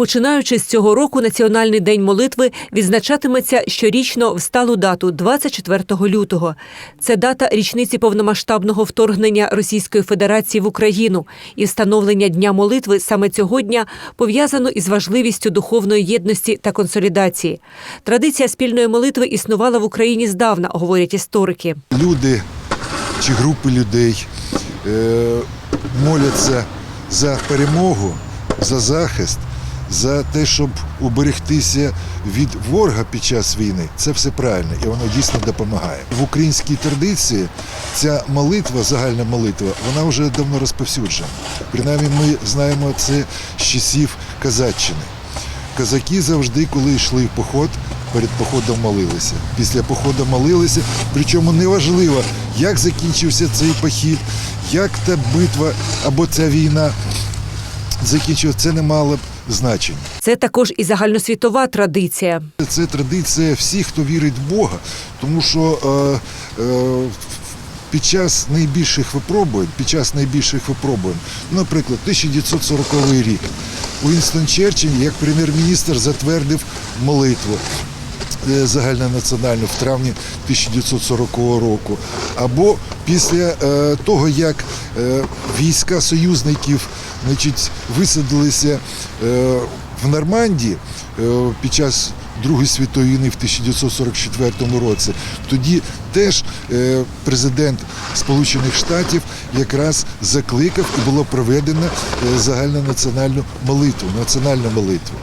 Починаючи з цього року, Національний день молитви відзначатиметься щорічно в сталу дату 24 лютого. Це дата річниці повномасштабного вторгнення Російської Федерації в Україну. І встановлення дня молитви саме цього дня пов'язано із важливістю духовної єдності та консолідації. Традиція спільної молитви існувала в Україні здавна, говорять історики. люди чи групи людей е, моляться за перемогу, за захист, за те, щоб уберегтися від ворога під час війни. Це все правильно і воно дійсно допомагає. В українській традиції ця молитва, загальна молитва, вона вже давно розповсюджена. Принаймні ми знаємо це з часів Казаччини. Казаки завжди, коли йшли в поход, перед походом молилися. Після походу молилися. Причому неважливо, як закінчився цей похід, як та битва або ця війна закінчилася, це не мало б значення. Це також і загальносвітова традиція. Це традиція всіх, хто вірить в Бога, тому що е, е, під час найбільших випробувань, під час найбільших випробувань, наприклад, 1940 рік, Уінстон Черчилль, як прем'єр-міністр, затвердив молитву е, загальнонаціональну в травні 1940 року. Або після е, того, як е, війська союзників значить, висадилися е, в Нормандії е, під час Другої світової війни в 1944 році, тоді теж е, президент Сполучених Штатів якраз закликав і було проведено е, загальнонаціональну молитву, національну молитву.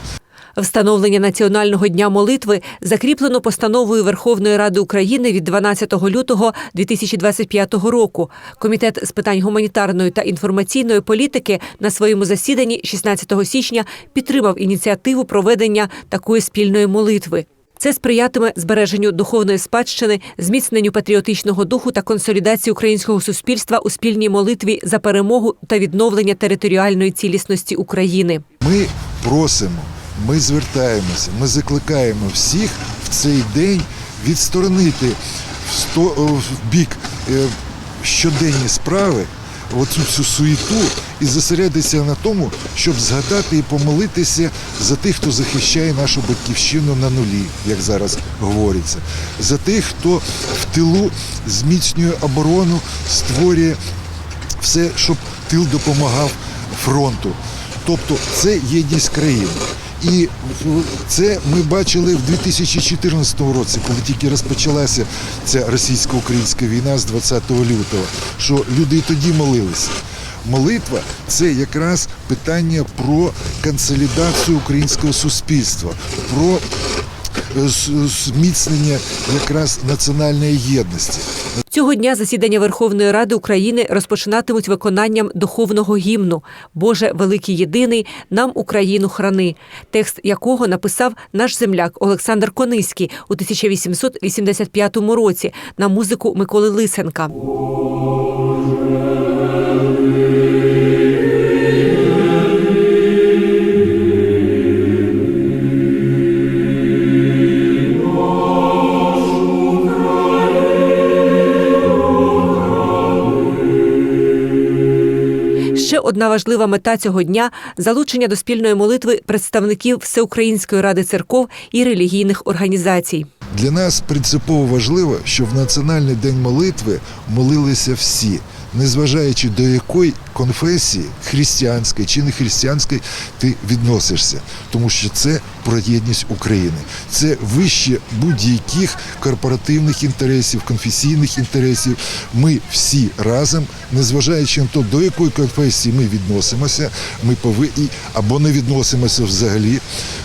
Встановлення Національного дня молитви закріплено постановою Верховної Ради України від 12 лютого 2025 року. Комітет з питань гуманітарної та інформаційної політики на своєму засіданні 16 січня підтримав ініціативу проведення такої спільної молитви. Це сприятиме збереженню духовної спадщини, зміцненню патріотичного духу та консолідації українського суспільства у спільній молитві за перемогу та відновлення територіальної цілісності України. Ми просимо, ми звертаємося, ми закликаємо всіх в цей день відсторонити в, сто, в бік е, щоденні справи. Оцю всю суєту і зосередитися на тому, щоб згадати і помолитися за тих, хто захищає нашу батьківщину на нулі, як зараз говориться, за тих, хто в тилу зміцнює оборону, створює все, щоб тил допомагав фронту. Тобто це єдність країни. І це ми бачили в 2014 році, коли тільки розпочалася ця російсько-українська війна з 20 лютого, що люди і тоді молилися. Молитва це якраз питання про консолідацію українського суспільства, про зміцнення якраз національної єдності. Цього дня засідання Верховної Ради України розпочинатимуть виконанням духовного гімну Боже великий єдиний нам Україну храни, текст якого написав наш земляк Олександр Кониський у 1885 році на музику Миколи Лисенка. Одна важлива мета цього дня залучення до спільної молитви представників Всеукраїнської ради церков і релігійних організацій. Для нас принципово важливо, щоб в Національний день молитви молилися всі, незважаючи до якої конфесії, християнської чи не християнської, ти відносишся, тому що це про єдність України. Це вище будь-яких корпоративних інтересів, конфесійних інтересів. Ми всі разом, незважаючи на те, до якої конфесії ми відносимося, ми пови... або не відносимося взагалі.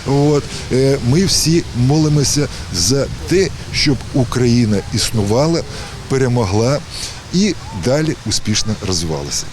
От е, ми всі молимося за те, щоб Україна існувала, перемогла і далі успішно розвивалася.